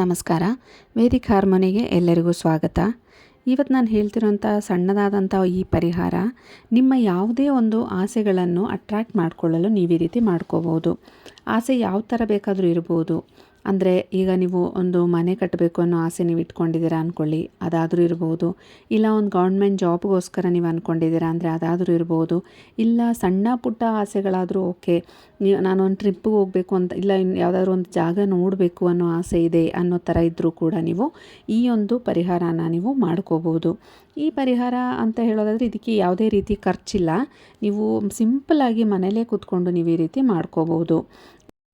ನಮಸ್ಕಾರ. ವೇದಿಕ್ ಹಾರ್ಮೋನಿಗೆ ಎಲ್ಲರಿಗೂ ಸ್ವಾಗತ. ಇವತ್ತು ನಾನು ಹೇಳ್ತಿರೋಂಥ ಸಣ್ಣದಾದಂಥ ಈ ಪರಿಹಾರ ನಿಮ್ಮ ಯಾವುದೇ ಒಂದು ಆಸೆಗಳನ್ನು ಅಟ್ರ್ಯಾಕ್ಟ್ ಮಾಡಿಕೊಳ್ಳಲು ನೀವು ಈ ರೀತಿ ಮಾಡ್ಕೋಬೋದು ಆಸೆ ಯಾವ ಥರ ಬೇಕಾದರೂ ಇರ್ಬೋದು. ಅಂದರೆ ಈಗ ನೀವು ಒಂದು ಮನೆ ಕಟ್ಟಬೇಕು ಅನ್ನೋ ಆಸೆ ನೀವು ಇಟ್ಕೊಂಡಿದ್ದೀರಾ ಅಂದ್ಕೊಳ್ಳಿ ಅದಾದರೂ ಇರ್ಬೋದು. ಇಲ್ಲ ಒಂದು ಗೌರ್ಮೆಂಟ್ ಜಾಬ್ಗೋಸ್ಕರ ನೀವು ಅಂದ್ಕೊಂಡಿದ್ದೀರಾ ಅಂದರೆ ಅದಾದರೂ ಇರ್ಬೋದು. ಇಲ್ಲ ಸಣ್ಣ ಪುಟ್ಟ ಆಸೆಗಳಾದರೂ ಓಕೆ ನೀವು ನಾನೊಂದು ಟ್ರಿಪ್ಪಿಗೆ ಹೋಗಬೇಕು ಅಂತ, ಇಲ್ಲ ಇನ್ನು ಯಾವುದಾದ್ರೂ ಒಂದು ಜಾಗ ನೋಡಬೇಕು ಅನ್ನೋ ಆಸೆ ಇದೆ ಅನ್ನೋ ಥರ ಇದ್ದರೂ ಕೂಡ ನೀವು ಈ ಒಂದು ಪರಿಹಾರನ ನೀವು ಮಾಡ್ಕೋಬೋದು. ಈ ಪರಿಹಾರ ಅಂತ ಹೇಳೋದಾದರೆ ಇದಕ್ಕೆ ಯಾವುದೇ ರೀತಿ ಖರ್ಚಿಲ್ಲ. ನೀವು ಸಿಂಪಲ್ಲಾಗಿ ಮನೇಲೇ ಕೂತ್ಕೊಂಡು ನೀವು ಈ ರೀತಿ ಮಾಡ್ಕೋಬೋದು.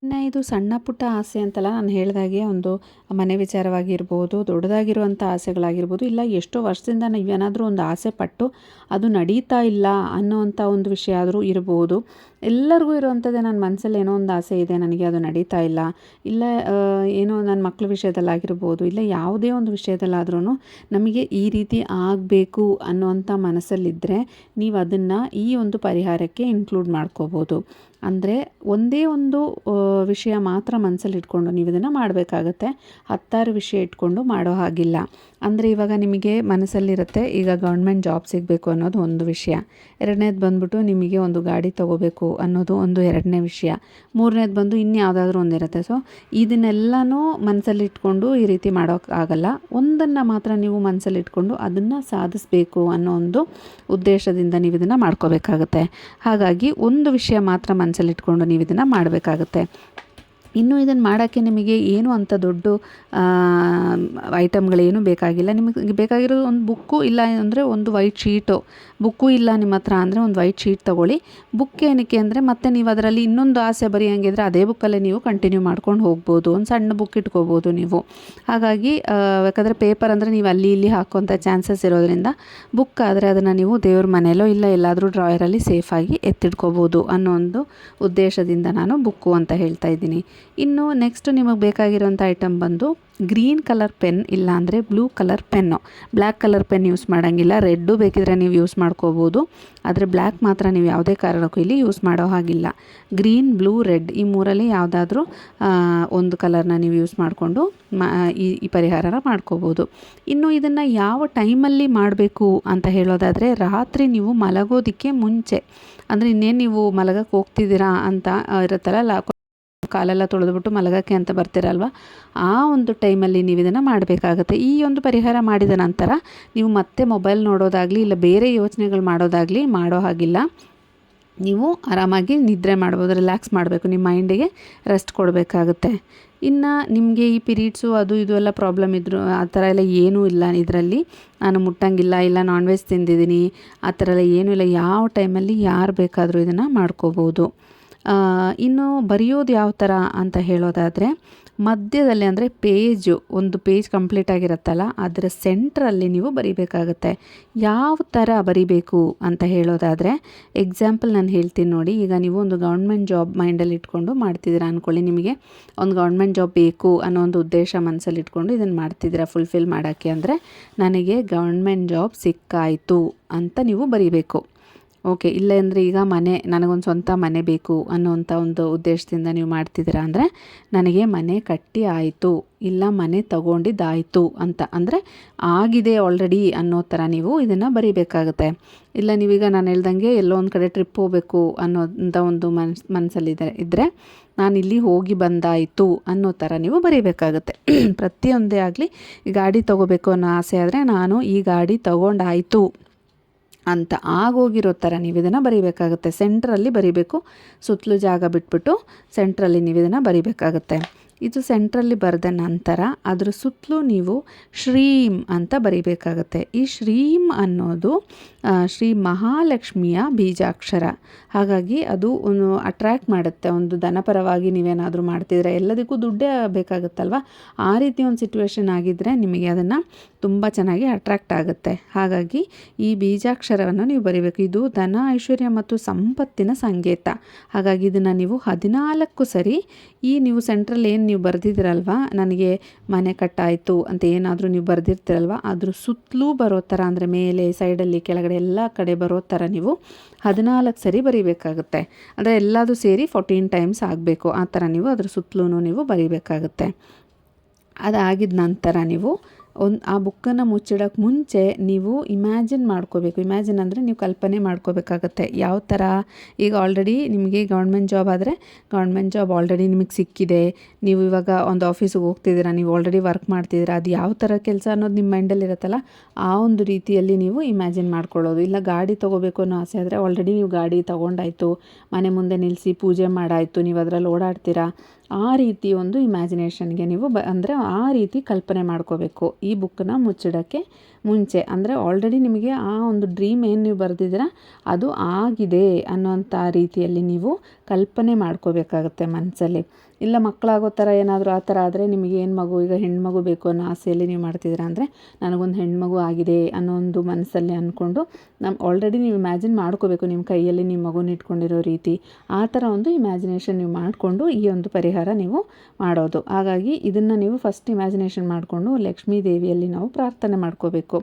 ಇನ್ನು ಇದು ಸಣ್ಣ ಪುಟ್ಟ ಆಸೆ ಅಂತಲ್ಲ ನಾನು ಹೇಳಿದಾಗೆ ಒಂದು ಮನೆ ವಿಚಾರವಾಗಿರ್ಬೋದು, ದೊಡ್ಡದಾಗಿರುವಂಥ ಆಸೆಗಳಾಗಿರ್ಬೋದು, ಇಲ್ಲ ಎಷ್ಟೋ ವರ್ಷದಿಂದ ನೀವೇನಾದರೂ ಒಂದು ಆಸೆ ಪಟ್ಟು ಅದು ನಡೀತಾ ಇಲ್ಲ ಅನ್ನೋವಂಥ ಒಂದು ವಿಷಯ ಆದರೂ ಇರ್ಬೋದು. ಎಲ್ಲರಿಗೂ ಇರುವಂಥದ್ದೇ ನನ್ನ ಮನಸ್ಸಲ್ಲಿ ಏನೋ ಒಂದು ಆಸೆ ಇದೆ, ನನಗೆ ಅದು ನಡೀತಾ ಇಲ್ಲ ಇಲ್ಲ ಏನೋ ನನ್ನ ಮಕ್ಕಳ ವಿಷಯದಲ್ಲಾಗಿರ್ಬೋದು, ಇಲ್ಲ ಯಾವುದೇ ಒಂದು ವಿಷಯದಲ್ಲಾದ್ರೂ ನಮಗೆ ಈ ರೀತಿ ಆಗಬೇಕು ಅನ್ನೋವಂಥ ಮನಸ್ಸಲ್ಲಿದ್ದರೆ ನೀವು ಅದನ್ನು ಈ ಒಂದು ಪರಿಹಾರಕ್ಕೆ ಇನ್ಕ್ಲೂಡ್ ಮಾಡ್ಕೋಬೋದು. ಅಂದರೆ ಒಂದೇ ಒಂದು ವಿಷಯ ಮಾತ್ರ ಮನಸ್ಸಲ್ಲಿ ಇಟ್ಕೊಂಡು ನೀವು ಇದನ್ನು ಮಾಡಬೇಕಾಗತ್ತೆ. ಹತ್ತಾರು ವಿಷಯ ಇಟ್ಕೊಂಡು ಮಾಡೋ ಹಾಗಿಲ್ಲ. ಅಂದರೆ ಇವಾಗ ನಿಮಗೆ ಮನಸ್ಸಲ್ಲಿರುತ್ತೆ, ಈಗ ಗೌರ್ಮೆಂಟ್ ಜಾಬ್ ಸಿಗಬೇಕು ಅನ್ನೋದು ಒಂದು ವಿಷಯ. ಎರಡನೇದು ಬಂದ್ಬಿಟ್ಟು ನಿಮಗೆ ಒಂದು ಗಾಡಿ ತೊಗೋಬೇಕು ಅನ್ನೋದು ಒಂದು ಎರಡನೇ ವಿಷಯ. ಮೂರನೇದು ಬಂದು ಇನ್ಯಾವುದಾದ್ರೂ ಒಂದಿರುತ್ತೆ ಸೊ ಇದನ್ನೆಲ್ಲನೂ ಮನಸ್ಸಲ್ಲಿಟ್ಕೊಂಡು ಈ ರೀತಿ ಮಾಡೋಕ್ಕಾಗಲ್ಲ ಒಂದನ್ನು ಮಾತ್ರ ನೀವು ಮನಸ್ಸಲ್ಲಿಟ್ಕೊಂಡು ಅದನ್ನು ಸಾಧಿಸಬೇಕು ಅನ್ನೋ ಒಂದು ಉದ್ದೇಶದಿಂದ ನೀವು ಇದನ್ನು ಮಾಡ್ಕೋಬೇಕಾಗುತ್ತೆ. ಹಾಗಾಗಿ ಒಂದು ವಿಷಯ ಮಾತ್ರ ಮನಸ್ಸಲ್ಲಿಟ್ಕೊಂಡು ನೀವು ಇದನ್ನು ಮಾಡಬೇಕಾಗತ್ತೆ. ಇನ್ನು ಇದನ್ನು ಮಾಡೋಕ್ಕೆ ನಿಮಗೆ ಏನು ಅಂಥ ದೊಡ್ಡ ಐಟಮ್ಗಳೇನು ಬೇಕಾಗಿಲ್ಲ. ನಿಮಗೆ ಬೇಕಾಗಿರೋದು ಒಂದು ಬುಕ್ಕು ಇಲ್ಲ ಅಂದರೆ ಒಂದು ವೈಟ್ ಶೀಟು. ಬುಕ್ಕು ಇಲ್ಲ ನಿಮ್ಮ ಹತ್ರ ಅಂದರೆ ಒಂದು ವೈಟ್ ಶೀಟ್ ತೊಗೊಳ್ಳಿ. ಬುಕ್ ಏನಕ್ಕೆ ಅಂದರೆ ಮತ್ತೆ ನೀವು ಅದರಲ್ಲಿ ಇನ್ನೊಂದು ಆಸೆ ಬರೆಯಂಗಿದ್ರೆ ಅದೇ ಬುಕ್ಕಲ್ಲೇ ನೀವು ಕಂಟಿನ್ಯೂ ಮಾಡ್ಕೊಂಡು ಹೋಗ್ಬೋದು. ಒಂದು ಸಣ್ಣ ಬುಕ್ ಇಟ್ಕೋಬೋದು ನೀವು. ಹಾಗಾಗಿ ಯಾಕಂದರೆ ಪೇಪರ್ ಅಂದರೆ ನೀವು ಅಲ್ಲಿ ಇಲ್ಲಿ ಹಾಕೋಂಥ ಚಾನ್ಸಸ್ ಇರೋದ್ರಿಂದ ಬುಕ್ ಆದರೆ ಅದನ್ನು ನೀವು ದೇವ್ರ ಮನೆಯಲ್ಲೋ ಇಲ್ಲ ಎಲ್ಲಾದರೂ ಡ್ರಾಯರಲ್ಲಿ ಸೇಫಾಗಿ ಎತ್ತಿಟ್ಕೋಬೋದು ಅನ್ನೋ ಒಂದು ಉದ್ದೇಶದಿಂದ ನಾನು ಬುಕ್ಕು ಅಂತ ಹೇಳ್ತಾ ಇದ್ದೀನಿ. ಇನ್ನು ನೆಕ್ಸ್ಟ್ ನಿಮಗೆ ಬೇಕಾಗಿರುವಂಥ ಐಟಮ್ ಬಂದು ಗ್ರೀನ್ ಕಲರ್ ಪೆನ್ ಇಲ್ಲಾಂದರೆ blue colour pen black colour pen use ಮಾಡೋಂಗಿಲ್ಲ. ರೆಡ್ಡು ಬೇಕಿದ್ರೆ ನೀವು ಯೂಸ್ ಮಾಡ್ಕೋಬೋದು. ಆದರೆ ಬ್ಲ್ಯಾಕ್ ಮಾತ್ರ ನೀವು ಯಾವುದೇ ಕಾರಣಕ್ಕೂ ಇಲ್ಲಿ ಯೂಸ್ ಮಾಡೋ ಹಾಗಿಲ್ಲ. ಗ್ರೀನ್ ಬ್ಲೂ ರೆಡ್ ಈ ಮೂರಲ್ಲಿ ಯಾವುದಾದ್ರೂ ಒಂದು ಕಲರ್ನ ನೀವು ಯೂಸ್ ಮಾಡಿಕೊಂಡು ಈ ಪರಿಹಾರನ ಮಾಡ್ಕೋಬೋದು. ಇನ್ನು ಇದನ್ನು ಯಾವ ಟೈಮಲ್ಲಿ ಮಾಡಬೇಕು ಅಂತ ಹೇಳೋದಾದರೆ ರಾತ್ರಿ ನೀವು ಮಲಗೋದಕ್ಕೆ ಮುಂಚೆ. ಅಂದರೆ ಇನ್ನೇನು ನೀವು ಮಲಗಕ್ಕೆ ಹೋಗ್ತಿದ್ದೀರಾ ಅಂತ ಇರುತ್ತಲ್ಲ ಕಾಲೆಲ್ಲ ತೊಳೆದುಬಿಟ್ಟು ಮಲಗೋಕ್ಕೆ ಅಂತ ಬರ್ತೀರಲ್ವ? ಆ ಒಂದು ಟೈಮಲ್ಲಿ ನೀವು ಇದನ್ನು ಮಾಡಬೇಕಾಗುತ್ತೆ. ಈ ಒಂದು ಪರಿಹಾರ ಮಾಡಿದ ನಂತರ ನೀವು ಮತ್ತೆ ಮೊಬೈಲ್ ನೋಡೋದಾಗಲಿ, ಇಲ್ಲ ಬೇರೆ ಯೋಚನೆಗಳು ಮಾಡೋದಾಗಲಿ ಮಾಡೋ ಹಾಗಿಲ್ಲ. ನೀವು ಆರಾಮಾಗಿ ನಿದ್ರೆ ಮಾಡ್ಬೋದು, ರಿಲ್ಯಾಕ್ಸ್ ಮಾಡಬೇಕು. ನಿಮ್ಮ ಮೈಂಡಿಗೆ ರೆಸ್ಟ್ ಕೊಡಬೇಕಾಗುತ್ತೆ. ಇನ್ನು ನಿಮಗೆ ಈ ಪಿರಿಯಡ್ಸು, ಅದು ಇದು ಎಲ್ಲ ಪ್ರಾಬ್ಲಮ್ ಇದ್ದರು ಆ ಥರ ಎಲ್ಲ ಏನೂ ಇಲ್ಲ ಇದರಲ್ಲಿ. ನಾನು ಮುಟ್ಟಂಗಿಲ್ಲ, ಇಲ್ಲ ನಾನ್ ವೆಜ್ ತಿಂದಿದ್ದೀನಿ, ಆ ಥರ ಎಲ್ಲ ಏನೂ ಇಲ್ಲ. ಯಾವ ಟೈಮಲ್ಲಿ ಯಾರು ಬೇಕಾದರೂ ಇದನ್ನು ಮಾಡ್ಕೋಬೋದು. ಇನ್ನು ಬರೆಯೋದು ಯಾವ ಥರ ಅಂತ ಹೇಳೋದಾದರೆ, ಮಧ್ಯದಲ್ಲಿ ಅಂದರೆ ಪೇಜು, ಒಂದು ಪೇಜ್ ಕಂಪ್ಲೀಟ್ ಆಗಿರುತ್ತಲ್ಲ, ಅದರ ಸೆಂಟ್ರಲ್ಲಿ ನೀವು ಬರಿಬೇಕಾಗುತ್ತೆ. ಯಾವ ಥರ ಬರಿಬೇಕು ಅಂತ ಹೇಳೋದಾದರೆ ಎಕ್ಸಾಂಪಲ್ ನಾನು ಹೇಳ್ತೀನಿ ನೋಡಿ, ಈಗ ನೀವು ಒಂದು ಗೌರ್ಮೆಂಟ್ ಜಾಬ್ ಮೈಂಡಲ್ಲಿ ಇಟ್ಕೊಂಡು ಮಾಡ್ತಿದ್ದೀರಾ ಅಂದ್ಕೊಳ್ಳಿ ನಿಮಗೆ ಒಂದು ಗೌರ್ಮೆಂಟ್ ಜಾಬ್ ಬೇಕು ಅನ್ನೋ ಒಂದು ಉದ್ದೇಶ ಮನಸ್ಸಲ್ಲಿ ಇಟ್ಕೊಂಡು ಇದನ್ನು ಮಾಡ್ತಿದ್ದೀರಾ ಫುಲ್ಫಿಲ್ ಮಾಡೋಕ್ಕೆ. ಅಂದರೆ, ನನಗೆ ಗೌರ್ಮೆಂಟ್ ಜಾಬ್ ಸಿಕ್ಕಾಯಿತು ಅಂತ ನೀವು ಬರಿಬೇಕು. ಓಕೆ, ಇಲ್ಲ ಅಂದರೆ ಈಗ ಮನೆ, ನನಗೊಂದು ಸ್ವಂತ ಮನೆ ಬೇಕು ಅನ್ನೋವಂಥ ಒಂದು ಉದ್ದೇಶದಿಂದ ನೀವು ಮಾಡ್ತಿದ್ದೀರಾ ಅಂದರೆ, ನನಗೆ ಮನೆ ಕಟ್ಟಿ ಆಯಿತು, ಇಲ್ಲ ಮನೆ ತಗೊಂಡಿದ್ದಾಯಿತು ಅಂತ ಅಂದರೆ, ಆಗಿದೆ ಆಲ್ರೆಡಿ ಅನ್ನೋ ಥರ ನೀವು ಇದನ್ನು ಬರೀಬೇಕಾಗುತ್ತೆ. ಇಲ್ಲ ನೀವೀಗ ನಾನು ಹೇಳ್ದಂಗೆ ಎಲ್ಲೋ ಒಂದು ಕಡೆ ಟ್ರಿಪ್ ಹೋಗಬೇಕು ಅನ್ನೋಂಥ ಒಂದು ಮನ್ಸ್ ಮನಸ್ಸಲ್ಲಿದ್ದರೆ ಇದ್ದರೆ ನಾನು ಇಲ್ಲಿ ಹೋಗಿ ಬಂದಾಯಿತು ಅನ್ನೋ ಥರ ನೀವು ಬರೀಬೇಕಾಗುತ್ತೆ. ಪ್ರತಿಯೊಂದೇ ಆಗಲಿ ಈ ಗಾಡಿ ತೊಗೋಬೇಕು ಅನ್ನೋ ಆಸೆ ಆದರೆ ನಾನು ಈ ಗಾಡಿ ತೊಗೊಂಡಾಯಿತು. ಅಂತ ಆಗೋಗಿರೋ ಥರ ನೀವು ಇದನ್ನು ಬರೀಬೇಕಾಗುತ್ತೆ ಸೆಂಟ್ರಲ್ಲಿ ಬರೀಬೇಕು. ಸುತ್ತಲೂ ಜಾಗ ಬಿಟ್ಬಿಟ್ಟು ಸೆಂಟ್ರಲ್ಲಿ ನೀವು ಇದನ್ನು ಬರೀಬೇಕಾಗುತ್ತೆ. ಇದು ಸೆಂಟ್ರಲ್ಲಿ ಬರೆದ ನಂತರ ಅದರ ಸುತ್ತಲೂ ನೀವು ಶ್ರೀಮ್ ಅಂತ ಬರೀಬೇಕಾಗತ್ತೆ. ಈ ಶ್ರೀಂ ಅನ್ನೋದು ಶ್ರೀ ಮಹಾಲಕ್ಷ್ಮಿಯ ಬೀಜಾಕ್ಷರ. ಹಾಗಾಗಿ ಅದು ಒಂದು ಅಟ್ರ್ಯಾಕ್ಟ್ ಮಾಡುತ್ತೆ. ಒಂದು ಧನಪರವಾಗಿ ನೀವೇನಾದರೂ ಮಾಡ್ತಿದ್ರೆ ಎಲ್ಲದಕ್ಕೂ ದುಡ್ಡೇ ಬೇಕಾಗುತ್ತಲ್ವ? ಆ ರೀತಿ ಒಂದು ಸಿಚುವೇಶನ್ ಆಗಿದ್ದರೆ ನಿಮಗೆ ಅದನ್ನು ತುಂಬ ಚೆನ್ನಾಗಿ ಅಟ್ರ್ಯಾಕ್ಟ್ ಆಗುತ್ತೆ. ಹಾಗಾಗಿ ಈ ಬೀಜಾಕ್ಷರವನ್ನು ನೀವು ಬರಿಬೇಕು. ಇದು ಧನ, ಐಶ್ವರ್ಯ ಮತ್ತು ಸಂಪತ್ತಿನ ಸಂಕೇತ. ಹಾಗಾಗಿ ಇದನ್ನು ನೀವು ಹದಿನಾಲ್ಕು ಸರಿ ಈ ನೀವು ಸೆಂಟ್ರಲ್ ಏನು ನೀವು ಬರೆದಿದ್ದೀರಲ್ವ? ನನಗೆ ಮನೆ ಕಟ್ಟಾಯಿತು ಅಂತ ಏನಾದರೂ ನೀವು ಬರೆದಿರ್ತೀರಲ್ವ? ಅದ್ರ ಸುತ್ತಲೂ ಬರೋ ಥರ ಅಂದರೆ ಮೇಲೆ ಸೈಡಲ್ಲಿ ಕೆಳಗಡೆ ಎಲ್ಲ ಕಡೆ ಬರೋ ಥರ ನೀವು ಹದಿನಾಲ್ಕು ಸರಿ ಬರೀಬೇಕಾಗುತ್ತೆ. ಅಂದರೆ ಎಲ್ಲದೂ ಸೇರಿ ಫೋರ್ಟೀನ್ ಟೈಮ್ಸ್ ಆಗಬೇಕು. ಆ ಥರ ನೀವು ಅದ್ರ ಸುತ್ತಲೂ ನೀವು ಬರೀಬೇಕಾಗುತ್ತೆ. ಅದಾಗಿದ ನಂತರ ನೀವು ಒಂದು ಆ ಬುಕ್ಕನ್ನು ಮುಚ್ಚಿಡೋಕ್ಕೆ ಮುಂಚೆ ನೀವು ಇಮ್ಯಾಜಿನ್ ಮಾಡ್ಕೋಬೇಕು. ಇಮ್ಯಾಜಿನ್ ಅಂದರೆ ನೀವು ಕಲ್ಪನೆ ಮಾಡ್ಕೋಬೇಕಾಗತ್ತೆ. ಯಾವ ಥರ? ಈಗ ಆಲ್ರೆಡಿ ನಿಮಗೆ ಗೌರ್ಮೆಂಟ್ ಜಾಬ್ ಆದರೆ ಗೌರ್ಮೆಂಟ್ ಜಾಬ್ ಆಲ್ರೆಡಿ ನಿಮಗೆ ಸಿಕ್ಕಿದೆ. ನೀವು ಇವಾಗ ಒಂದು ಆಫೀಸಿಗೆ ಹೋಗ್ತಿದ್ದೀರಾ, ನೀವು ಆಲ್ರೆಡಿ ವರ್ಕ್ ಮಾಡ್ತಿದ್ದೀರಾ, ಅದು ಯಾವ ಥರ ಕೆಲಸ ಅನ್ನೋದು ನಿಮ್ಮ ಮೈಂಡಲ್ಲಿ ಇರುತ್ತಲ್ಲ, ಆ ಒಂದು ರೀತಿಯಲ್ಲಿ ನೀವು ಇಮ್ಯಾಜಿನ್ ಮಾಡ್ಕೊಳ್ಳೋದು. ಇಲ್ಲ ಗಾಡಿ ತೊಗೋಬೇಕು ಅನ್ನೋ ಆಸೆ ಆದರೆ ಆಲ್ರೆಡಿ ನೀವು ಗಾಡಿ ತೊಗೊಂಡಾಯಿತು, ಮನೆ ಮುಂದೆ ನಿಲ್ಲಿಸಿ ಪೂಜೆ ಮಾಡಾಯಿತು, ನೀವು ಅದರಲ್ಲಿ ಓಡಾಡ್ತೀರಾ ಆ ರೀತಿ ಒಂದು ಇಮ್ಯಾಜಿನೇಷನ್ಗೆ ನೀವು ಬ ಅಂದರೆ ಆ ರೀತಿ ಕಲ್ಪನೆ ಮಾಡ್ಕೋಬೇಕು. ಈ ಬುಕ್ಕನ್ನ ಮುಚ್ಚಿಡೋಕ್ಕೆ ಮುಂಚೆ. ಅಂದರೆ ಆಲ್ರೆಡಿ ನಿಮಗೆ ಆ ಒಂದು ಡ್ರೀಮ್ ಏನು ನೀವು ಬರೆದಿದ್ದೀರ, ಅದು ಆಗಿದೆ ಅನ್ನೋಂಥ ರೀತಿಯಲ್ಲಿ ನೀವು ಕಲ್ಪನೆ ಮಾಡ್ಕೋಬೇಕಾಗತ್ತೆ ಮನಸ್ಸಲ್ಲಿ ಇಲ್ಲ ಮಕ್ಕಳಾಗೋ ಥರ ಏನಾದರೂ ಆ ಥರ ಆದರೆ ನಿಮಗೆ ಏನು ಮಗು, ಈಗ ಹೆಣ್ಮಗು ಬೇಕು ಅನ್ನೋ ಆಸೆಯಲ್ಲಿ ನೀವು ಮಾಡ್ತಿದ್ದೀರಾ ಅಂದರೆ ನನಗೊಂದು ಹೆಣ್ಮಗು ಆಗಿದೆ ಅನ್ನೋ ಒಂದು ಮನಸ್ಸಲ್ಲಿ ಅಂದ್ಕೊಂಡು ನಮ್ಮ ಆಲ್ರೆಡಿ ನೀವು ಇಮ್ಯಾಜಿನ್ ಮಾಡ್ಕೋಬೇಕು ನಿಮ್ಮ ಕೈಯಲ್ಲಿ ನಿಮ್ಮ ಮಗುನ ಇಟ್ಕೊಂಡಿರೋ ರೀತಿ. ಆ ಥರ ಒಂದು ಇಮ್ಯಾಜಿನೇಷನ್ ನೀವು ಮಾಡಿಕೊಂಡು ಈ ಒಂದು ಪರಿಹಾರ ನೀವು ಮಾಡೋದು. ಹಾಗಾಗಿ ಇದನ್ನು ನೀವು ಫಸ್ಟ್ ಇಮ್ಯಾಜಿನೇಷನ್ ಮಾಡಿಕೊಂಡು ಲಕ್ಷ್ಮೀ ದೇವಿಯಲ್ಲಿ ನಾವು ಪ್ರಾರ್ಥನೆ ಮಾಡ್ಕೋಬೇಕು.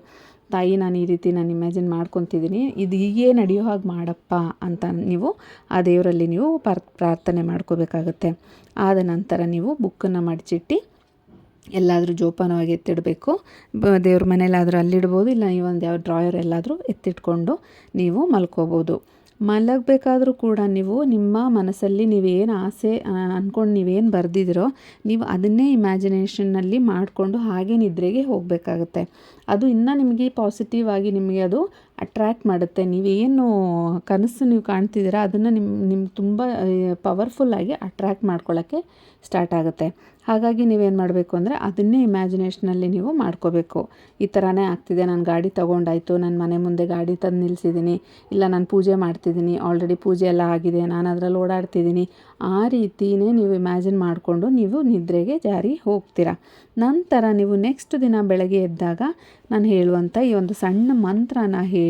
ತಾಯಿ, ನಾನು ಈ ರೀತಿ ನಾನು ಇಮ್ಯಾಜಿನ್ ಮಾಡ್ಕೊತಿದ್ದೀನಿ ಇದು ಹೀಗೆ ನಡೆಯೋ ಹಾಗೆ ಮಾಡಪ್ಪ ಅಂತ ನೀವು ಆ ದೇವರಲ್ಲಿ ನೀವು ಪಾರ್, ಪ್ರಾರ್ಥನೆ ಮಾಡ್ಕೋಬೇಕಾಗತ್ತೆ. ಆದ ನಂತರ ನೀವು ಬುಕ್ಕನ್ನು ಮಡಚಿಟ್ಟು ಎಲ್ಲಾದರೂ ಜೋಪಾನವಾಗಿ ಎತ್ತಿಡಬೇಕು. ದೇವ್ರ ಮನೇಲಾದರೂ ಅಲ್ಲಿಡ್ಬೋದು, ಇಲ್ಲ ಒಂದು ಯಾವ ಡ್ರಾಯರ್ ಎಲ್ಲಾದರೂ ಎತ್ತಿಟ್ಕೊಂಡು ನೀವು ಮಲ್ಕೋಬೋದು. ಮಲಗಬೇಕಾದ್ರೂ ಕೂಡ ನೀವು ನಿಮ್ಮ ಮನಸ್ಸಲ್ಲಿ ನೀವೇನು ಆಸೆ ಅಂದ್ಕೊಂಡು ನೀವೇನು ಬರೆದಿದ್ದೀರೋ ನೀವು ಅದನ್ನೇ ಇಮ್ಯಾಜಿನೇಷನ್ನಲ್ಲಿ ಮಾಡಿಕೊಂಡು ಹಾಗೆ ನಿದ್ರೆಗೆ ಹೋಗಬೇಕಾಗತ್ತೆ. ಅದು ಇನ್ನೂ ನಿಮಗೆ ಪಾಸಿಟಿವ್ ಆಗಿ ನಿಮಗೆ ಅದು ಅಟ್ರ್ಯಾಕ್ಟ್ ಮಾಡುತ್ತೆ. ನೀವೇನು ಕನಸು ನೀವು ಕಾಣ್ತಿದ್ದೀರಾ, ಅದನ್ನು ನಿಮ್ಮ ನಿಮ್ಮ ತುಂಬ ಪವರ್ಫುಲ್ಲಾಗಿ ಅಟ್ರ್ಯಾಕ್ಟ್ ಮಾಡ್ಕೊಳ್ಳೋಕ್ಕೆ ಸ್ಟಾರ್ಟ್ ಆಗುತ್ತೆ. ಹಾಗಾಗಿ ನೀವೇನು ಮಾಡಬೇಕು ಅಂದರೆ ಅದನ್ನೇ ಇಮ್ಯಾಜಿನೇಷನಲ್ಲಿ ನೀವು ಮಾಡ್ಕೋಬೇಕು. ಈ ಥರನೇ ಆಗ್ತಿದೆ, ನಾನು ಗಾಡಿ ತೊಗೊಂಡಾಯಿತು ನನ್ನ ಮನೆ ಮುಂದೆ ಗಾಡಿ ತಂದು ನಿಲ್ಲಿಸಿದ್ದೀನಿ ಇಲ್ಲ ನಾನು ಪೂಜೆ ಮಾಡ್ತಿದ್ದೀನಿ ಆಲ್ರೆಡಿ ಪೂಜೆ ಎಲ್ಲ ಆಗಿದೆ, ನಾನು ಅದರಲ್ಲಿ ಓಡಾಡ್ತಿದ್ದೀನಿ ಆ ರೀತಿಯೇ ನೀವು ಇಮ್ಯಾಜಿನ್ ಮಾಡಿಕೊಂಡು ನೀವು ನಿದ್ರೆಗೆ ಜಾರಿ ಹೋಗ್ತೀರಾ. ನಂತರ ನೀವು ನೆಕ್ಸ್ಟ್ ದಿನ ಬೆಳಗ್ಗೆ ಎದ್ದಾಗ ನಾನು ಹೇಳುವಂಥ ಈ ಒಂದು ಸಣ್ಣ ಮಂತ್ರನ ಹೇಳಿ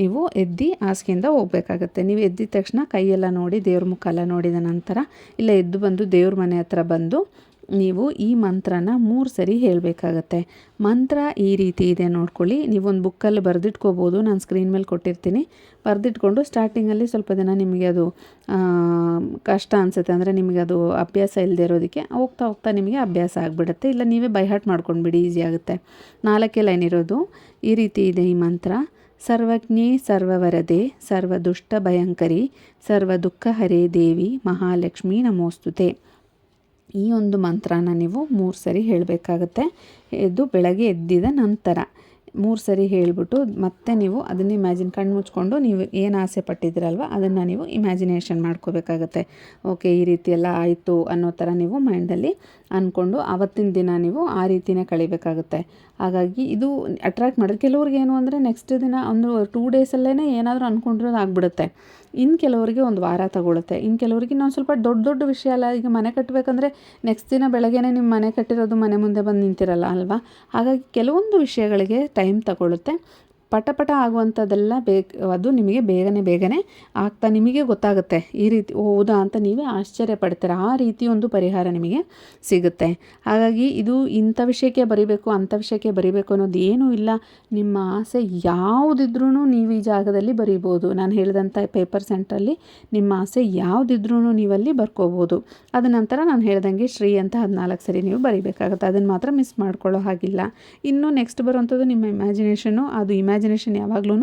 ನೀವು ಎದ್ದು ಹಾಸಿಗೆಯಿಂದ ಹೋಗಬೇಕಾಗತ್ತೆ. ನೀವು ಎದ್ದಿದ ತಕ್ಷಣ ಕೈಯೆಲ್ಲ ನೋಡಿ, ದೇವ್ರ ಮುಖ ಎಲ್ಲ ನೋಡಿದ ನಂತರ ಇಲ್ಲ ಎದ್ದು ಬಂದು ದೇವ್ರ ಮನೆ ಹತ್ರ ಬಂದು ನೀವು ಈ ಮಂತ್ರನ ಮೂರು ಸರಿ ಹೇಳಬೇಕಾಗತ್ತೆ. ಮಂತ್ರ ಈ ರೀತಿ ಇದೆ ನೋಡ್ಕೊಳ್ಳಿ. ನೀವೊಂದು ಬುಕ್ಕಲ್ಲಿ ಬರೆದಿಟ್ಕೋಬೋದು. ನಾನು ಸ್ಕ್ರೀನ್ ಮೇಲೆ ಕೊಟ್ಟಿರ್ತೀನಿ. ಬರೆದಿಟ್ಕೊಂಡು ಸ್ಟಾರ್ಟಿಂಗಲ್ಲಿ ಸ್ವಲ್ಪ ದಿನ ನಿಮಗೆ ಅದು ಕಷ್ಟ ಅನಿಸುತ್ತೆ. ಅಂದರೆ ನಿಮಗೆ ಅದು ಅಭ್ಯಾಸ ಇಲ್ಲದೆ ಇರೋದಕ್ಕೆ ಹೋಗ್ತಾ ಹೋಗ್ತಾ ನಿಮಗೆ ಅಭ್ಯಾಸ ಆಗಿಬಿಡುತ್ತೆ. ಇಲ್ಲ ನೀವೇ ಬೈಹಾಟ್ ಮಾಡ್ಕೊಂಡ್ಬಿಡಿ ಈಸಿ ಆಗುತ್ತೆ. ನಾಲ್ಕೇ ಲೈನ್ ಇರೋದು. ಈ ರೀತಿ ಇದೆ ಈ ಮಂತ್ರ. ಸರ್ವಜ್ಞೆ ಸರ್ವವರದೆ ಸರ್ವದುಷ್ಟಭಯಂಕರಿ ಸರ್ವ ದುಃಖ ಹರೇ ದೇವಿ, ಮಹಾಲಕ್ಷ್ಮಿ ನಮೋಸ್ತುತೆ. ಈ ಒಂದು ಮಂತ್ರನ ನೀವು ಮೂರು ಸರಿ ಹೇಳಬೇಕಾಗತ್ತೆ. ಎದ್ದು ಬೆಳಗ್ಗೆ ಎದ್ದಿದ ನಂತರ ಮೂರು ಸರಿ ಹೇಳಿಬಿಟ್ಟು ಮತ್ತೆ ನೀವು ಅದನ್ನು ಇಮ್ಯಾಜಿನ್ ಕಣ್ಣು ಮುಚ್ಕೊಂಡು ನೀವು ಏನು ಆಸೆ ಪಟ್ಟಿದ್ದೀರಲ್ವ, ಅದನ್ನು ನೀವು ಇಮ್ಯಾಜಿನೇಷನ್ ಮಾಡ್ಕೋಬೇಕಾಗತ್ತೆ. ಓಕೆ ಈ ರೀತಿ ಎಲ್ಲ ಆಯಿತು ಅನ್ನೋ ಥರ ನೀವು ಮೈಂಡಲ್ಲಿ ಅಂದ್ಕೊಂಡು ಆವತ್ತಿನ ದಿನ ನೀವು ಆ ರೀತಿಯೇ ಕಳಿಬೇಕಾಗುತ್ತೆ. ಹಾಗಾಗಿ ಇದು ಅಟ್ರ್ಯಾಕ್ಟ್ ಮಾಡೋದು ಕೆಲವ್ರಿಗೆ ಏನು ಅಂದರೆ ನೆಕ್ಸ್ಟ್ ದಿನ ಒಂದು ಟೂ ಡೇಸಲ್ಲೇ ಏನಾದರೂ ಅಂದ್ಕೊಂಡಿರೋದು ಆಗಿಬಿಡುತ್ತೆ. ಇನ್ನು ಕೆಲವರಿಗೆ ಒಂದು ವಾರ ತಗೊಳುತ್ತೆ. ಇನ್ನು ಕೆಲವರಿಗೆ ಇನ್ನೊಂದು ಸ್ವಲ್ಪ ದೊಡ್ಡ ದೊಡ್ಡ ವಿಷಯ ಅಲ್ಲ. ಈಗ ಮನೆ ಕಟ್ಟಬೇಕಂದ್ರೆ ನೆಕ್ಸ್ಟ್ ದಿನ ಬೆಳಗ್ಗೆನೇ ನಿಮ್ಮ ಮನೆ ಕಟ್ಟಿರೋದು ಮನೆ ಮುಂದೆ ಬಂದು ನಿಂತಿರಲ್ಲ ಅಲ್ವಾ? ಹಾಗಾಗಿ ಕೆಲವೊಂದು ವಿಷಯಗಳಿಗೆ ಟೈಮ್ ತಗೊಳುತ್ತೆ. ಪಟ ಪಟ ಆಗುವಂಥದ್ದೆಲ್ಲ ಬೇಕು ಅದು ನಿಮಗೆ ಬೇಗನೆ ಬೇಗನೆ ಆಗ್ತಾ ನಿಮಗೆ ಗೊತ್ತಾಗುತ್ತೆ. ಈ ರೀತಿ ಹೌದಾ ಅಂತ ನೀವೇ ಆಶ್ಚರ್ಯ ಪಡ್ತೀರ? ಆ ರೀತಿ ಒಂದು ಪರಿಹಾರ ನಿಮಗೆ ಸಿಗುತ್ತೆ. ಹಾಗಾಗಿ ಇದು ಇಂಥ ವಿಷಯಕ್ಕೆ ಬರಿಬೇಕು, ಅಂಥ ವಿಷಯಕ್ಕೆ ಬರಿಬೇಕು ಅನ್ನೋದು ಏನೂ ಇಲ್ಲ. ನಿಮ್ಮ ಆಸೆ ಯಾವುದಿದ್ರೂ ನೀವು ಈ ಜಾಗದಲ್ಲಿ ಬರಿಬೋದು. ನಾನು ಹೇಳಿದಂಥ ಪೇಪರ್ ಸೆಂಟ್ರಲ್ಲಿ ನಿಮ್ಮ ಆಸೆ ಯಾವುದಿದ್ರೂ ನೀವಲ್ಲಿ ಬರ್ಕೋಬೋದು. ಅದ ನಂತರ ನಾನು ಹೇಳ್ದಂಗೆ ಶ್ರೀ ಅಂತ ಹದಿನಾಲ್ಕು ಸರಿ ನೀವು ಬರಿಬೇಕಾಗುತ್ತೆ. ಅದನ್ನು ಮಾತ್ರ ಮಿಸ್ ಮಾಡ್ಕೊಳ್ಳೋ ಹಾಗಿಲ್ಲ. ಇನ್ನು ನೆಕ್ಸ್ಟ್ ಬರುವಂಥದ್ದು ನಿಮ್ಮ ಇಮ್ಯಾಜಿನೇಷನು ಅದು ಇಮ್ಯಾಜ್ ಇಮ್ಯಾಜಿನೇಷನ್ ಯಾವಾಗ್ಲೂ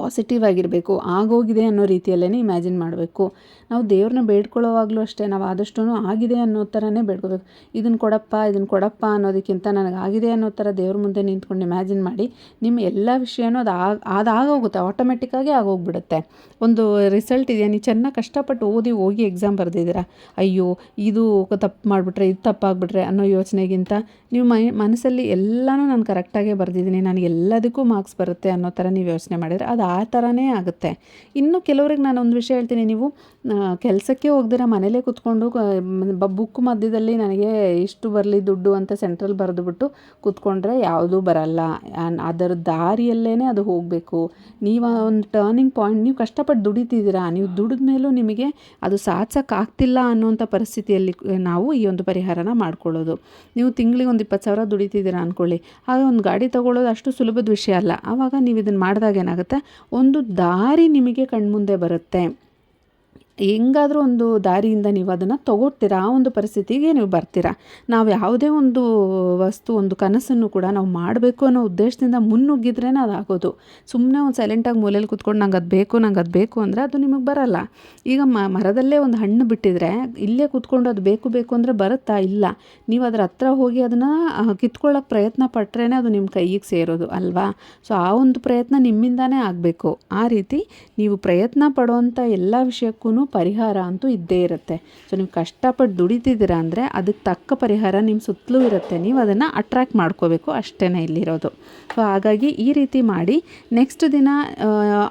ಪಾಸಿಟಿವ್ ಆಗಿರಬೇಕು, ಆಗೋಗಿದೆ ಅನ್ನೋ ರೀತಿಯಲ್ಲೇ ಇಮ್ಯಾಜಿನ್ ಮಾಡಬೇಕು. ನಾವು ದೇವ್ರನ್ನ ಬೇಡ್ಕೊಳ್ಳೋವಾಗಲೂ ಅಷ್ಟೇ, ನಾವು ಆದಷ್ಟು ಆಗಿದೆ ಅನ್ನೋ ಥರನೇ ಬೇಡ್ಕೋಬೇಕು. ಇದನ್ನು ಕೊಡಪ್ಪ ಇದನ್ನು ಕೊಡಪ್ಪ ಅನ್ನೋದಕ್ಕಿಂತ ನನಗೆ ಆಗಿದೆ ಅನ್ನೋ ಥರ ದೇವ್ರ ಮುಂದೆ ನಿಂತ್ಕೊಂಡು ಇಮ್ಯಾಜಿನ್ ಮಾಡಿ ನಿಮ್ಮ ಎಲ್ಲ ವಿಷಯನೂ ಅದು ಆಗ, ಅದು ಆಗೋಗುತ್ತೆ ಆಟೋಮೆಟಿಕ್ಕಾಗಿ ಆಗೋಗ್ಬಿಡುತ್ತೆ. ಒಂದು ರಿಸಲ್ಟ್ ಇದೆಯಾ? ನೀವು ಚೆನ್ನಾಗಿ ಕಷ್ಟಪಟ್ಟು ಓದಿ ಹೋಗಿ ಎಕ್ಸಾಮ್ ಬರೆದಿದ್ದೀರಾ? ಅಯ್ಯೋ, ಇದು ತಪ್ಪು ಮಾಡಿಬಿಟ್ರೆ, ಇದು ತಪ್ಪಾಗ್ಬಿಟ್ರೆ ಅನ್ನೋ ಯೋಚನೆಗಿಂತ ನೀವು ಮೈ, ಮನಸ್ಸಲ್ಲಿ ಎಲ್ಲನೂ ನಾನು ಕರೆಕ್ಟಾಗೇ ಬರೆದಿದ್ದೀನಿ ನನಗೆ ಎಲ್ಲದಕ್ಕೂ ಮಾರ್ಕ್ಸ್ ಬರುತ್ತೆ ಅನ್ನೋ ಥರ ನೀವು ಯೋಚನೆ ಮಾಡಿದರೆ ಅದು ಆ ಥರನೇ ಆಗುತ್ತೆ. ಇನ್ನು ಕೆಲವ್ರಿಗೆ ನಾನು ಒಂದು ವಿಷಯ ಹೇಳ್ತೀನಿ ನೀವು ಕೆಲಸಕ್ಕೆ ಹೋಗ್ದಿರ ಮನೇಲೇ ಕೂತ್ಕೊಂಡು ಬುಕ್ ಮಧ್ಯದಲ್ಲಿ ನನಗೆ ಇಷ್ಟು ಬರಲಿ ದುಡ್ಡು ಅಂತ ಸೆಂಟ್ರಲ್ ಬರೆದುಬಿಟ್ಟು ಕೂತ್ಕೊಂಡ್ರೆ ಯಾವುದೂ ಬರಲ್ಲ. ಅದರ ದಾರಿಯಲ್ಲೇ ಅದು ಹೋಗಬೇಕು. ನೀವು ಒಂದು ಟರ್ನಿಂಗ್ ಪಾಯಿಂಟ್ ನೀವು ಕಷ್ಟಪಟ್ಟು ದುಡಿತಿದ್ದೀರಾ? ನೀವು ದುಡಿದ ಮೇಲೂ ನಿಮಗೆ ಅದು ಸಾಧಿಸೋಕ್ಕಾಗ್ತಿಲ್ಲ ಅನ್ನೋಂಥ ಪರಿಸ್ಥಿತಿಯಲ್ಲಿ ನಾವು ಈ ಒಂದು ಪರಿಹಾರನ ಮಾಡ್ಕೊಳ್ಳೋದು. ನೀವು ತಿಂಗಳಿಗೆ ಒಂದು ಇಪ್ಪತ್ತು ಸಾವಿರ ದುಡಿತಿದ್ದೀರಾ ಅಂದ್ಕೊಳ್ಳಿ ಆಗ ಒಂದು ಗಾಡಿ ತೊಗೊಳ್ಳೋದು ಅಷ್ಟು ಸುಲಭದ ವಿಷಯ ಅಲ್ಲ. ಆವಾಗ ನೀವು ಇದನ್ನು ಮಾಡಿದಾಗ ಏನಾಗುತ್ತೆ? ಒಂದು ದಾರಿ ನಿಮಗೆ ಕಣ್ಮುಂದೆ ಬರುತ್ತೆ. ಹೆಂಗಾದರೂ ಒಂದು ದಾರಿಯಿಂದ ನೀವು ಅದನ್ನು ತಗೊಳ್ತೀರಾ? ಆ ಒಂದು ಪರಿಸ್ಥಿತಿಗೆ ನೀವು ಬರ್ತೀರಾ? ನಾವು ಯಾವುದೇ ಒಂದು ವಸ್ತು, ಒಂದು ಕನಸನ್ನು ಕೂಡ ನಾವು ಮಾಡಬೇಕು ಅನ್ನೋ ಉದ್ದೇಶದಿಂದ ಮುನ್ನುಗ್ಗಿದ್ರೇ ಅದು ಆಗೋದು ಸುಮ್ಮನೆ ಒಂದು ಸೈಲೆಂಟಾಗಿ ಮೂಲೆಯಲ್ಲಿ ಕೂತ್ಕೊಂಡು ನಂಗೆ ಅದು ಬೇಕು, ನಂಗೆ ಅದು ಬೇಕು ಅಂದರೆ ಅದು ನಿಮಗೆ ಬರಲ್ಲ. ಈಗ ಮರದಲ್ಲೇ ಒಂದು ಹಣ್ಣು ಬಿಟ್ಟಿದ್ರೆ ಇಲ್ಲೇ ಕೂತ್ಕೊಂಡು ಅದು ಬೇಕು ಬೇಕು ಅಂದರೆ ಬರುತ್ತಾ? ಇಲ್ಲ. ನೀವು ಅದರ ಹತ್ರ ಹೋಗಿ ಅದನ್ನು ಕಿತ್ಕೊಳ್ಳೋಕೆ ಪ್ರಯತ್ನ ಪಟ್ಟರೆ ಅದು ನಿಮ್ಮ ಕೈಗೆ ಸೇರೋದು ಅಲ್ವಾ? ಸೊ, ಆ ಒಂದು ಪ್ರಯತ್ನ ನಿಮ್ಮಿಂದಾನೇ ಆಗಬೇಕು. ಆ ರೀತಿ ನೀವು ಪ್ರಯತ್ನ ಪಡುವಂಥ ಎಲ್ಲ ವಿಷಯಕ್ಕೂ ಪರಿಹಾರ ಅಂತೂ ಇದ್ದೇ ಇರುತ್ತೆ. ಸೊ ನೀವು ಕಷ್ಟಪಟ್ಟು ದುಡಿತಿದ್ದೀರಾ ಅಂದರೆ ಅದಕ್ಕೆ ತಕ್ಕ ಪರಿಹಾರ ನಿಮ್ಮ ಸುತ್ತಲೂ ಇರುತ್ತೆ. ನೀವು ಅದನ್ನು ಅಟ್ರ್ಯಾಕ್ಟ್ ಮಾಡ್ಕೋಬೇಕು ಅಷ್ಟೇ ಇಲ್ಲಿರೋದು. ಸೊ ಹಾಗಾಗಿ ಈ ರೀತಿ ಮಾಡಿ ನೆಕ್ಸ್ಟ್ ದಿನ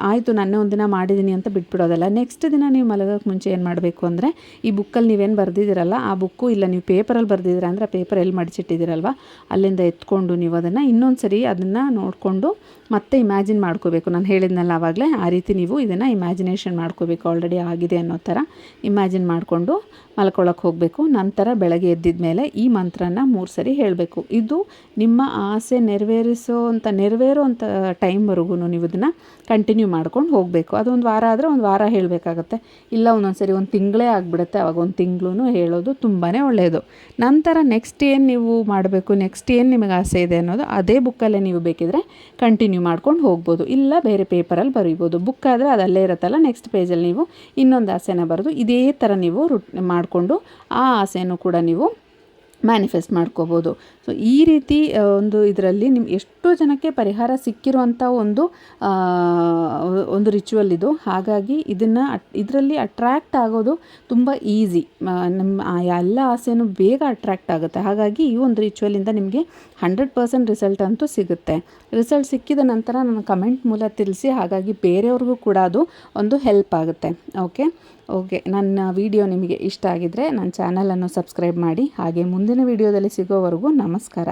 ಆಯಿತು ನಾನೇ ದಿನ ಮಾಡಿದ್ದೀನಿ ಅಂತ ಬಿಟ್ಬಿಡೋದಲ್ಲ. ನೆಕ್ಸ್ಟ್ ದಿನ ನೀವು ಮಲಗೋಕ್ಕೆ ಮುಂಚೆ ಏನು ಮಾಡಬೇಕು ಅಂದರೆ ಈ ಬುಕ್ಕಲ್ಲಿ ನೀವೇನು ಬರೆದಿದ್ದೀರಲ್ಲ, ಆ ಬುಕ್ಕು ಇಲ್ಲ ನೀವು ಪೇಪರಲ್ಲಿ ಬರೆದಿದ್ದೀರ ಅಂದರೆ ಪೇಪರ್ ಎಲ್ಲಿ ಮಡಿಚಿಟ್ಟಿದ್ದೀರಲ್ವ, ಅಲ್ಲಿಂದ ಎತ್ಕೊಂಡು ನೀವು ಅದನ್ನು ಇನ್ನೊಂದು ಸರಿ ಅದನ್ನು ನೋಡಿಕೊಂಡು ಮತ್ತೆ ಇಮ್ಯಾಜಿನ್ ಮಾಡ್ಕೋಬೇಕು. ನಾನು ಹೇಳಿದ್ನಲ್ಲ ಆವಾಗಲೇ ಆ ರೀತಿ ನೀವು ಇದನ್ನು ಇಮ್ಯಾಜಿನೇಷನ್ ಮಾಡ್ಕೋಬೇಕು. ಆಲ್ರೆಡಿ ಆಗಿದೆ ಅನ್ನೋ ಥರ ಇಮ್ಯಾಜಿನ್ ಮಾಡಿಕೊಂಡು ಮಲ್ಕೊಳ್ಳೋಕೆ ಹೋಗಬೇಕು. ನಂತರ ಬೆಳಗ್ಗೆ ಎದ್ದಿದ ಮೇಲೆ ಈ ಮಂತ್ರನ ಮೂರು ಸರಿ ಹೇಳಬೇಕು. ಇದು ನಿಮ್ಮ ಆಸೆ ನೆರವೇರಿಸೋ ಅಂತ, ನೆರವೇರೋ ಅಂಥ ಟೈಮ್ವರೆಗೂ ನೀವು ಇದನ್ನು ಕಂಟಿನ್ಯೂ ಮಾಡ್ಕೊಂಡು ಹೋಗಬೇಕು. ಅದೊಂದು ವಾರ ಆದರೆ ಒಂದು ವಾರ ಹೇಳಬೇಕಾಗತ್ತೆ. ಇಲ್ಲ, ಒಂದೊಂದು ಸರಿ ಒಂದು ತಿಂಗಳೇ ಆಗಿಬಿಡುತ್ತೆ. ಅವಾಗ ಒಂದು ತಿಂಗಳು ಹೇಳೋದು ತುಂಬಾ ಒಳ್ಳೆಯದು ನಂತರ ನೆಕ್ಸ್ಟ್ ಏನು ನೀವು ಮಾಡಬೇಕು ನೆಕ್ಸ್ಟ್ ಏನು ನಿಮಗೆ ಆಸೆ ಇದೆ ಅನ್ನೋದು ಅದೇ ಬುಕ್ಕಲ್ಲೇ ನೀವು ಬೇಕಿದ್ರೆ ಕಂಟಿನ್ಯೂ ಮಾಡ್ಕೊಂಡು ಹೋಗ್ಬೋದು. ಇಲ್ಲ, ಬೇರೆ ಪೇಪರಲ್ಲಿ ಬರೀಬೋದು. ಬುಕ್ ಆದರೆ ಅದಲ್ಲೇ ಇರುತ್ತಲ್ಲ ನೆಕ್ಸ್ಟ್ ಪೇಜಲ್ಲಿ ನೀವು ಇನ್ನೊಂದು ಆಸೆನ ಬರೆದು ಇದೇ ಥರ ನೀವು ರುಟ್ ಮಾಡಿಕೊಂಡು ಆ ಆಸೆಯನ್ನು ಕೂಡ ನೀವು ಮ್ಯಾನಿಫೆಸ್ಟ್ ಮಾಡ್ಕೋಬೋದು. ಸೊ ಈ ರೀತಿ ಒಂದು ಇದರಲ್ಲಿ ನಿಮ್ಗೆ ಎಷ್ಟೋ ಜನಕ್ಕೆ ಪರಿಹಾರ ಸಿಕ್ಕಿರುವಂಥ ಒಂದು ಒಂದು ರಿಚುವಲ್ ಇದು. ಹಾಗಾಗಿ ಇದನ್ನು ಇದರಲ್ಲಿ ಅಟ್ರ್ಯಾಕ್ಟ್ ಆಗೋದು ತುಂಬ ಈಸಿ ನಮ್ಮ ಎಲ್ಲ ಆಸೆನೂ ಬೇಗ ಅಟ್ರ್ಯಾಕ್ಟ್ ಆಗುತ್ತೆ. ಹಾಗಾಗಿ ಈ ಒಂದು ರಿಚುವಲಿಂದ ನಿಮಗೆ ಹಂಡ್ರೆಡ್ ಪರ್ಸೆಂಟ್ ರಿಸಲ್ಟ್ ಅಂತೂ ಸಿಗುತ್ತೆ. ರಿಸಲ್ಟ್ ಸಿಕ್ಕಿದ ನಂತರ ನನ್ನ ಕಮೆಂಟ್ ಮೂಲಕ ತಿಳಿಸಿ, ಹಾಗಾಗಿ ಬೇರೆಯವ್ರಿಗೂ ಕೂಡ ಅದು ಒಂದು ಹೆಲ್ಪ್ ಆಗುತ್ತೆ. ಓಕೆ ಓಕೆ, ನನ್ನ ವಿಡಿಯೋ ನಿಮಗೆ ಇಷ್ಟ ಆಗಿದ್ದರೆ ನನ್ನ ಚಾನಲನ್ನು ಸಬ್ಸ್ಕ್ರೈಬ್ ಮಾಡಿ. ಹಾಗೆ ಮುಂದಿನ ವಿಡಿಯೋದಲ್ಲಿ ಸಿಗೋವರೆಗೂ ನಮಸ್ಕಾರ.